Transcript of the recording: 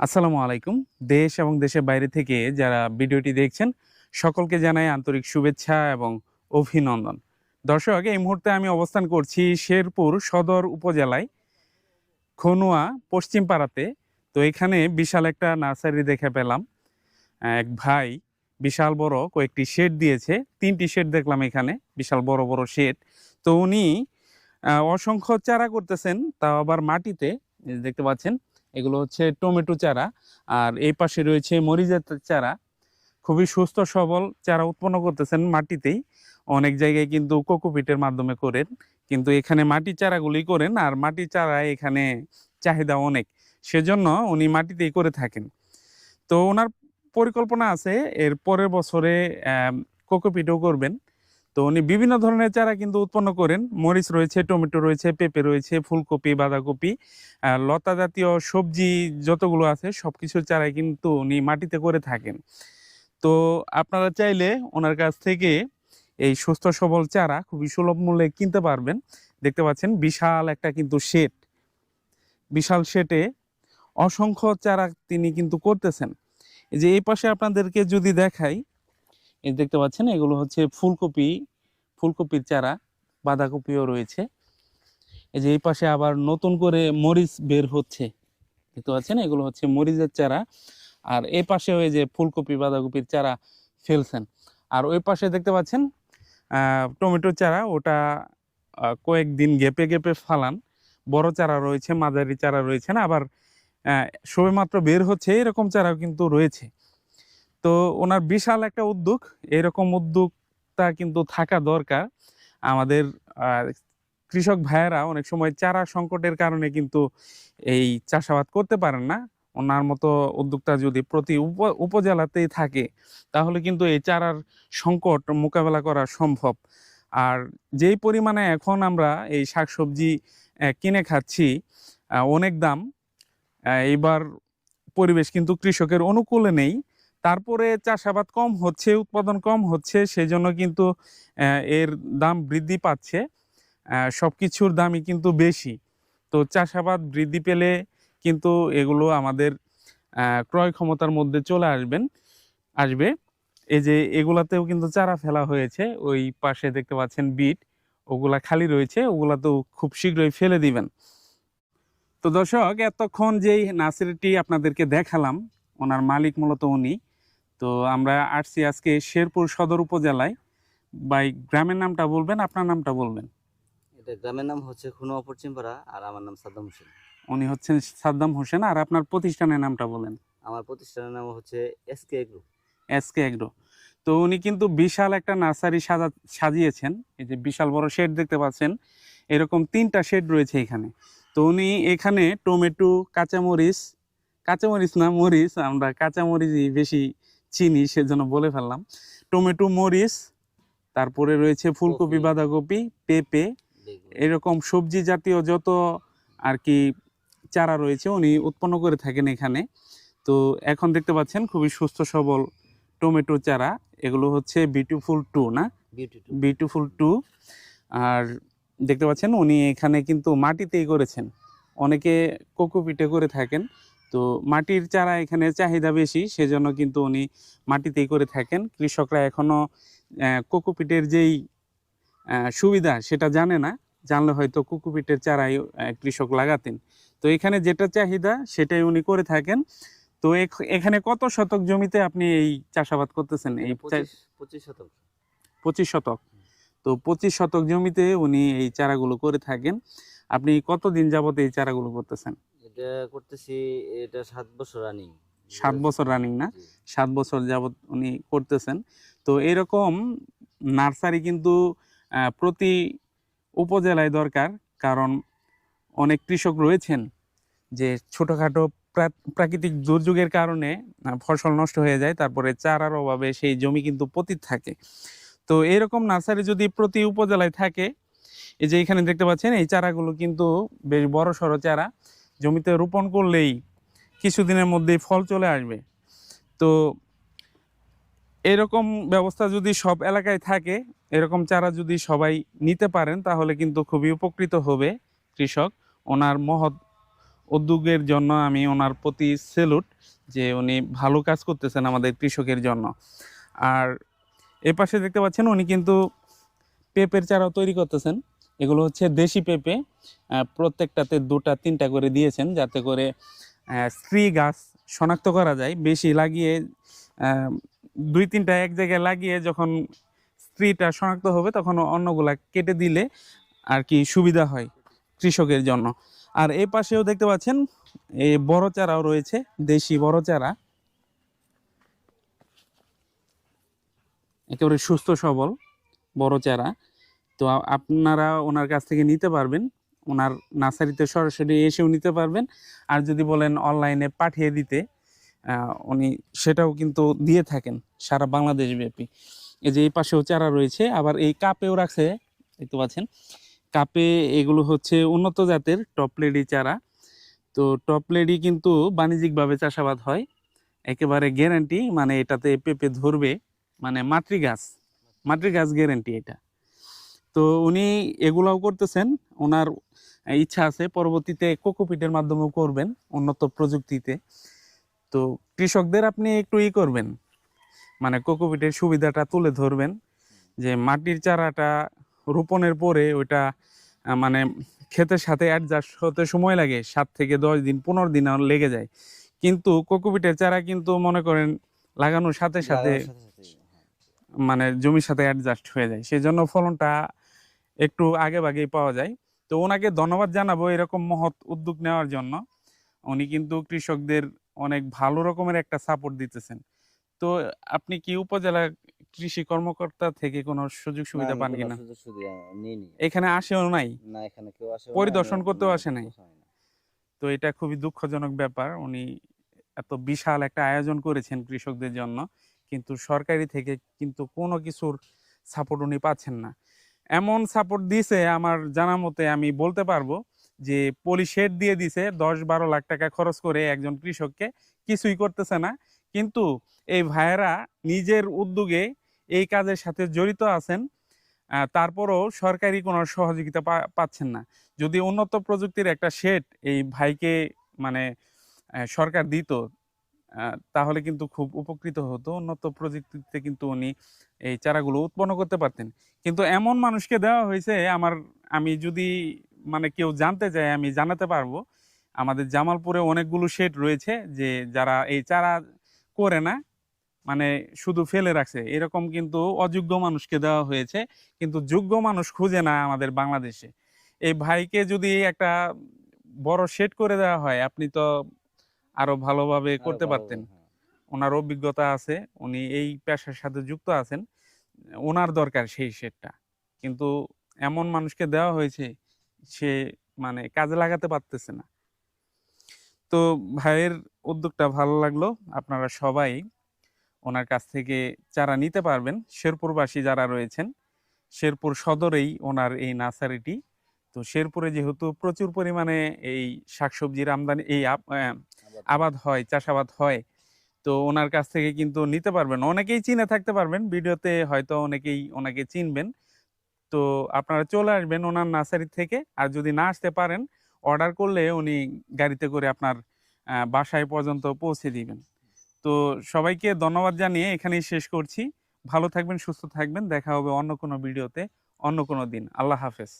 আসসালামু আলাইকুম। দেশ এবং দেশের বাইরে থেকে যারা ভিডিওটি দেখছেন, সকলকে জানাই আন্তরিক শুভেচ্ছা এবং অভিনন্দন। দর্শক, এই মুহূর্তে আমি অবস্থান করছি শেরপুর সদর উপজেলায়, খনুয়া, পশ্চিম পাড়াতে। তো এখানে বিশাল একটা নার্সারি দেখে পেলাম। এক ভাই বিশাল বড় কয়েকটি শেড দিয়েছে, তিনটি শেড দেখলাম এখানে, বিশাল বড় বড় শেড। তো উনি অসংখ্য চারা করতেছেন, তাও আবার মাটিতে দেখতে পাচ্ছেন। এগুলো হচ্ছে টমেটো চারা। আর এই পাশে রয়েছে মরিচের চারা। খুবই সুস্থ, সবল চারা উৎপন্ন করতেছেন মাটিতেই। অনেক জায়গায় কিন্তু কোকোপিটের মাধ্যমে করেন। কিন্তু এখানে মাটির চারাগুলি করেন আর মাটির চারা এখানে চাহিদা অনেক। সেজন্য উনি মাটিতেই করে থাকেন। তো ওনার পরিকল্পনা আছে, এর পরের বছরে কোকোপিটও করবেন। তো উনি বিভিন্ন ধরনের চারা কিন্তু উৎপন্ন করেন। মরিচ রয়েছে, টমেটো রয়েছে, পেঁপে রয়েছে, ফুলকপি, বাঁধাকপি লতা জাতীয় সবজি যতগুলো আছে সব কিছুর চারাই কিন্তু উনি মাটিতে করে থাকেন। তো আপনারা চাইলে ওনার কাছ থেকে এই সুস্থ সবল চারা খুবই সুলভ মূল্যে কিনতে পারবেন। দেখতে পাচ্ছেন বিশাল একটা কিন্তু শেড। বিশাল শেটে অসংখ্য চারা তিনি কিন্তু করতেছেন। এই যে এই পাশে আপনাদেরকে যদি দেখাই দেখতে পাচ্ছেন এগুলো হচ্ছে ফুলকপি ফুলকপির চারা, বাঁধাকপিও রয়েছে। এই যে এই পাশে আবার নতুন করে মরিচ বের হচ্ছে। দেখতে পাচ্ছেন? এগুলো হচ্ছে মরিচের চারা। আর এই পাশেও এই যে ফুলকপি, বাঁধাকপির চারা ফেলছেন। আর ওই পাশে দেখতে পাচ্ছেন? টমেটোর চারা, ওটা কয়েকদিন গেপে গেপে ফালান। বড় চারা রয়েছে, মাঝারি চারা রয়েছে না? আবার সবেমাত্র বের হচ্ছে, এরকম চারাও কিন্তু রয়েছে। তো ওনার বিশাল একটা উদ্যোগ, এরকম উদ্যোগটা কিন্তু থাকা দরকার। আমাদের কৃষক ভাইয়েরা অনেক সময় চারা সংকটের কারণে কিন্তু এই চাষাবাদ করতে পারেন না। ওনার মতো উদ্যোক্তা যদি প্রতি উপ- উপজেলাতেই থাকে, তাহলে কিন্তু এই চারার সংকট মোকাবেলা করা সম্ভব। আর যেই পরিমাণে এখন আমরা এই শাকসবজি কিনে খাচ্ছি অনেক দাম। এইবার পরিবেশ কিন্তু কৃষকের অনুকূলে নেই। তারপরে চাষাবাদ কম হচ্ছে, উৎপাদন কম হচ্ছে সেই জন্য কিন্তু এর দাম বৃদ্ধি পাচ্ছে সব কিছুর দামই কিন্তু বেশি। তো চাষাবাদ বৃদ্ধি পেলে কিন্তু এগুলো আমাদের ক্রয় ক্ষমতার মধ্যে চলে আসবেন, আসবে। এই যে এগুলাতেও কিন্তু চারা ফেলা হয়েছে, ওই পাশে দেখতে পাচ্ছেন বিট, ওগুলা খালি রয়েছে ওগুলা তো খুব শীঘ্রই ফেলে দিবেন। তো দর্শক, এতক্ষণ যেই নার্সারিটি আপনাদেরকে দেখালাম, ওনার মালিক মূলত উনি তো আমরা আসছি আজকে শেরপুর সদর উপজেলায়। বাই গ্রামের নামটা বলবেন আপনার নামটা বলবেন? এটা গ্রামের নাম হচ্ছে খুনোয়া পশ্চিমপাড়া আর আমার নাম সাদ্দাম হোসেন। উনি হচ্ছেন সাদ্দাম হোসেন আর আপনার প্রতিষ্ঠানের নামটা বলেন। আমার প্রতিষ্ঠানের নাম হচ্ছে S K agro. SK agro. তো উনি কিন্তু বিশাল একটা নার্সারি সাজা সাজিয়েছেন। এই যে বিশাল বড় শেড দেখতে পাচ্ছেন এরকম তিনটা শেড রয়েছে এখানে। তো উনি এখানে টমেটো কাঁচামরিচ কাঁচামরিচ না মরিচ আমরা কাঁচামরিচই বেশি চিনি সেজন্য বলে ফেললাম। টমেটো মরিচ তারপরে রয়েছে ফুলকপি বাঁধাকপি পেঁপে এরকম সবজি জাতীয় যত আর কি চারা রয়েছে উনি উৎপন্ন করে থাকেন এখানে। তো এখন দেখতে পাচ্ছেন খুবই সুস্থ সবল টমেটো চারা। এগুলো হচ্ছে বিউটিফুল টু না? বিউটিফুল টু আর দেখতে পাচ্ছেন উনি এখানে কিন্তু মাটিতেই করেছেন। অনেকে কোকোপিটে করে থাকেন। তো মাটির চারা এখানে চাহিদা বেশি সেজন্য কিন্তু উনি মাটিতেই করে থাকেন। কৃষকরা এখনও আহ, কোকোপিটের যেই সুবিধা সেটা জানে না জানলে হয়তো কোকোপিটের চারাই কৃষক লাগাতেন। তো এখানে যেটা চাহিদা সেটাই উনি করে থাকেন। তো এখ- এখানে কত শতক জমিতে আপনি এই চাষাবাদ করতেছেন? এই পঁচিশ শতাংশ পঁচিশ শতক। তো পঁচিশ শতক জমিতে উনি এই চারাগুলো করে থাকেন। আপনি কতদিন যাবত এই চারাগুলো করতেছেন? এটা করতেছি এটা সাত বছর রানিং সাত বছর রানিং না? সাত বছর যাবত উনি করতেছেন। তো এরকম নার্সারি কিন্তু প্রতি উপজেলায় দরকার কারণ অনেক কৃষক রয়েছেন যে ছোটোখাটো প্রাকৃতিক দুর্যোগের কারণে ফসল নষ্ট হয়ে যায় তারপরে চারার অভাবে সেই জমি কিন্তু পতিত থাকে। তো এরকম নার্সারি যদি প্রতি উপজেলায় থাকে এই যে এখানে দেখতে পাচ্ছেন এই চারাগুলো কিন্তু বেশ বড় সড়ো চারা। জমিতে রোপণ করলেই কিছুদিনের মধ্যেই ফল চলে আসবে। তো এরকম ব্যবস্থা যদি সব এলাকায় থাকে, এরকম চারা যদি সবাই নিতে পারেন, তাহলে কিন্তু খুবই উপকৃত হবে কৃষক। ওনার মহৎ উদ্যোগের জন্য আমি ওনার প্রতি সেলুট যে উনি ভালো কাজ করতেছেন আমাদের কৃষকের জন্য। আর এ পাশে দেখতে পাচ্ছেন, উনি কিন্তু পেঁপের চারাও তৈরি করতেছেন। এগুলো হচ্ছে দেশি পেঁপে প্রত্যেকটাতে দুটা, তিনটা করে দিয়েছেন যাতে করে স্ত্রী গাছ শনাক্ত করা যায়। বেশি লাগিয়ে দুই তিনটা এক জায়গায় লাগিয়ে যখন স্ত্রীটা শনাক্ত হবে তখন অন্যগুলা কেটে দিলে আর কি সুবিধা হয় কৃষকের জন্য। আর এই পাশেও দেখতে পাচ্ছেন এই বড় চারাও রয়েছে, দেশি বড় চারা। একেবারে সুস্থ সবল বড় চারা। তো আপনারা ওনার কাছ থেকে নিতে পারবেন। ওনার নার্সারিতে সরাসরি এসেও নিতে পারবেন। আর যদি বলেন অনলাইনে পাঠিয়ে দিতে উনি সেটাও কিন্তু দিয়ে থাকেন সারা বাংলাদেশ ব্যাপী। এই যে এই পাশেও চারা রয়েছে, আবার এই কাপেও রাখছে, দেখতে পাচ্ছেন? কাপে এগুলো হচ্ছে উন্নত জাতের টপলেডি চারা। তো টপলেডি কিন্তু বাণিজ্যিকভাবে চাষাবাদ হয়। একেবারে গ্যারান্টি মানে এটাতে পেঁপে ধরবে মানে মাতৃ গাছ মাতৃ গাছ গ্যারান্টি এটা। তো উনি এগুলাও করতেছেন। ওনার ইচ্ছা আছে পরবর্তীতে কোকোপিটের মাধ্যমেও করবেন উন্নত প্রযুক্তিতে। তো কৃষকদের আপনি একটু ই করবেন মানে কোকোপিটের সুবিধাটা তুলে ধরবেন যে মাটির চারাটা রোপণের পরে ওইটা মানে ক্ষেতের সাথে অ্যাডজাস্ট হতে সময় লাগে সাত থেকে দশ দিন পনেরো দিন আর লেগে যায়। কিন্তু কোকোপিটের চারা কিন্তু মনে করেন লাগানোর সাথে সাথে লাগানোর সাথে সাথে, হ্যাঁ। মানে জমির সাথে অ্যাডজাস্ট হয়ে যায়। সেই জন্য ফলনটা একটু আগে ভাগেই পাওয়া যায়। তো ওনাকে ধন্যবাদ জানাব এরকম মহৎ উদ্যোগ নেওয়ার জন্য। উনি কিন্তু কৃষকদের অনেক ভালো রকমের একটা সাপোর্ট দিতেছেন। তো আপনি কি উপজেলা কৃষি কর্মকর্তা থেকে কোনো সুযোগ সুবিধা পান কিনা। এখানে আসেও নাই? না এখানে কেউ আসে পরিদর্শন করতেও আসে নাই? তো এটা খুবই দুঃখজনক ব্যাপার। উনি এত বিশাল একটা আয়োজন করেছেন কৃষকদের জন্য কিন্তু সরকারি থেকে কিন্তু কোনো কিছুর সাপোর্ট উনি পাচ্ছেন না। এমন সাপোর্ট দিছে আমার জানা মতে আমি বলতে পারব যে পলি শেড দিয়ে দিছে, দশ বারো লাখ টাকা খরচ করে একজন কৃষককে, কিছুই করতেছে না। কিন্তু এই ভাইয়েরা নিজের উদ্যোগে এই কাজের সাথে জড়িত আছেন তারপরও সরকারি কোনো সহযোগিতা পাচ্ছেন না। যদি উন্নত প্রযুক্তির একটা শেড এই ভাইকে মানে সরকার দিত তাহলে কিন্তু খুব উপকৃত হতো। উন্নত প্রযুক্তিতে কিন্তু উনি এই চারাগুলো উৎপন্ন করতে পারতেন। কিন্তু এমন মানুষকে দেওয়া হয়েছে, আমার, আমি যদি মানে কেউ জানতে চায়, আমি জানাতে পারব। আমাদের জামালপুরে অনেকগুলো শেড রয়েছে যে, যারা এই চারা করে না মানে শুধু ফেলে রাখছে। এরকম কিন্তু অযোগ্য মানুষকে দেওয়া হয়েছে, কিন্তু যোগ্য মানুষ খুঁজে না আমাদের বাংলাদেশে। এই ভাইকে যদি একটা বড় শেড করে দেওয়া হয়, আপনি তো আরও ভালোভাবে করতে পারতেন। হ্যাঁ। ওনার অভিজ্ঞতা আছে উনি এই পেশার সাথে যুক্ত আছেন। ওনার দরকার সেই শেডটা। কিন্তু এমন মানুষকে দেওয়া হয়েছে সে মানে কাজে লাগাতে পারতেছে না। তো ভাইয়ের উদ্যোগটা ভালো লাগল। আপনারা সবাই ওনার কাছ থেকে চারা নিতে পারবেন। শেরপুরবাসী যারা রয়েছেন শেরপুর সদরেই ওনার এই নার্সারিটি। তো শেরপুরে যেহেতু প্রচুর পরিমাণে এই শাকসবজির আমদানি এই আবাদ হয়। চাষাবাদ হয় তো ওনার কাছ থেকে কিন্তু নিতে পারবেন। অনেকেই চিনে থাকতে পারবেন ভিডিওতে হয়তো অনেকেই ওনাকে চিনবেন। তো আপনারা চলে আসবেন ওনার নার্সারি থেকে আর যদি না আসতে পারেন অর্ডার করলে উনি গাড়িতে করে আপনার বাসায় পর্যন্ত পৌঁছে দিবেন। তো সবাইকে ধন্যবাদ জানিয়ে এখানেই শেষ করছি। ভালো থাকবেন সুস্থ থাকবেন। দেখা হবে অন্য কোনো ভিডিওতে অন্য কোনো দিন। আল্লাহ হাফেজ।